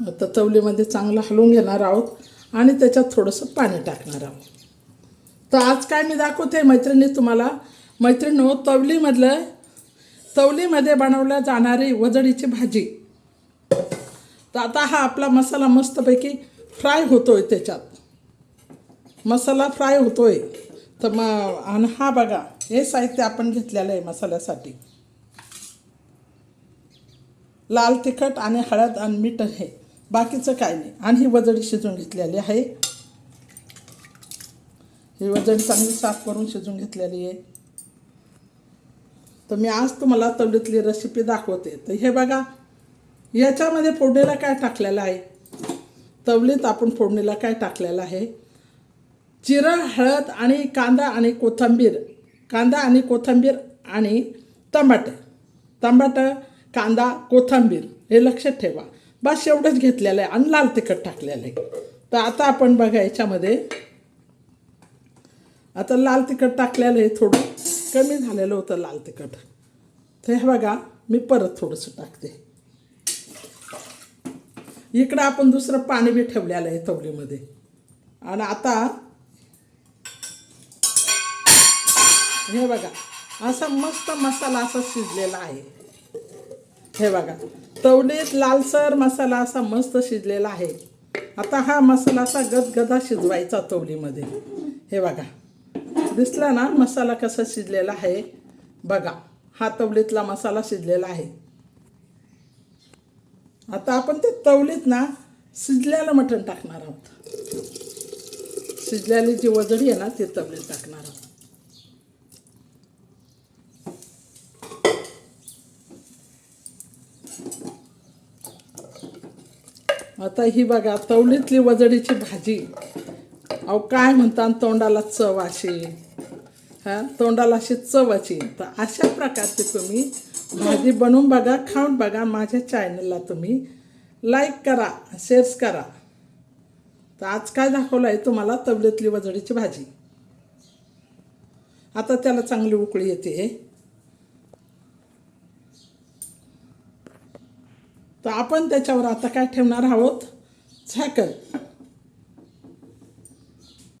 आता तवलीमध्ये चांगलं हलवून घेणार आहोत आणि त्याच्यात थोडंसं पाणी टाकणार आहोत. तर आज काय मी दाखवते मैत्रिणी तुम्हाला? मैत्रिणी तवलीमधलं तवलीमध्ये बनवल्या जाणारी वजडीची भाजी. तर आता हा आपला मसाला मस्तपैकी फ्राय होतोय त्याच्यात. मसाला फ्राय होतोय. तर मग आणि हा बघा हे साहित्य आपण घेतलेलं आहे मसाल्यासाठी. लाल तिखट आणि हळद आणि मीठ आहे बाकीचं काय नाही. आणि ही वजडी शिजून घेतलेली आहे. ही वजडी चांगली साफ करून शिजून घेतलेली आहे. तर मी आज तुम्हाला तवलीतली रेसिपी दाखवते. तर हे बघा याच्यामध्ये फोडणीला काय टाकलेलं आहे? तवलीत आपण फोडणीला काय टाकलेलं आहे? जिरं हळद आणि कांदा आणि कोथिंबीर. कांदा आणि कोथिंबीर आणि टमाटे. टमाटं कांदा कोथिंबीर. हे लक्षात ठेवा. बस एवढंच घेतलेलं आहे. आणि लाल तिखट टाकलेलं आहे. तर आता आपण बघा याच्यामध्ये. आता लाल तिखट टाकलेलं आहे थोडं. कमी झालेलं होतं लाल तिखट. तर हे बघा मी परत थोडंसं टाकते. इकडं आपण दुसरं पाणी बी ठेवलेलं आहे तवलीमध्ये. आणि आता हे बघा असा मस्त मसाला असा शिजलेला आहे. हे बघा. तवडीत लालसर मसाला असा मस्त शिजलेला आहे. आता हा मसाला असा गदगदा शिजवायचा तवडीमध्ये. हे बघा. दिसला ना मसाला कसा शिजलेला आहे? बघा. हा तवलीतला मसाला शिजलेला आहे. आता आपण ते तवलीत ना शिजलेलं मटण टाकणार आहोत. शिजलेली जी वजडी आहे ना ती तवलीत टाकणार आहोत. आता ही बघा तवलीतली वजडीची भाजी. अहो काय म्हणतात तोंडाला चव अशी. हां तोंडाला अशी चव अशी. तर अशा प्रकारची तुम्ही भाजी बनवून बघा खाऊन बघा माझ्या चॅनलला तुम्ही लाईक करा शेअर्स करा. तर आज काय दाखवलं आहे तुम्हाला तवलीतली वजडीची भाजी. आता त्याला चांगली उकळी येते. तर आपण त्याच्यावर आता काय ठेवणार आहोत? झाकण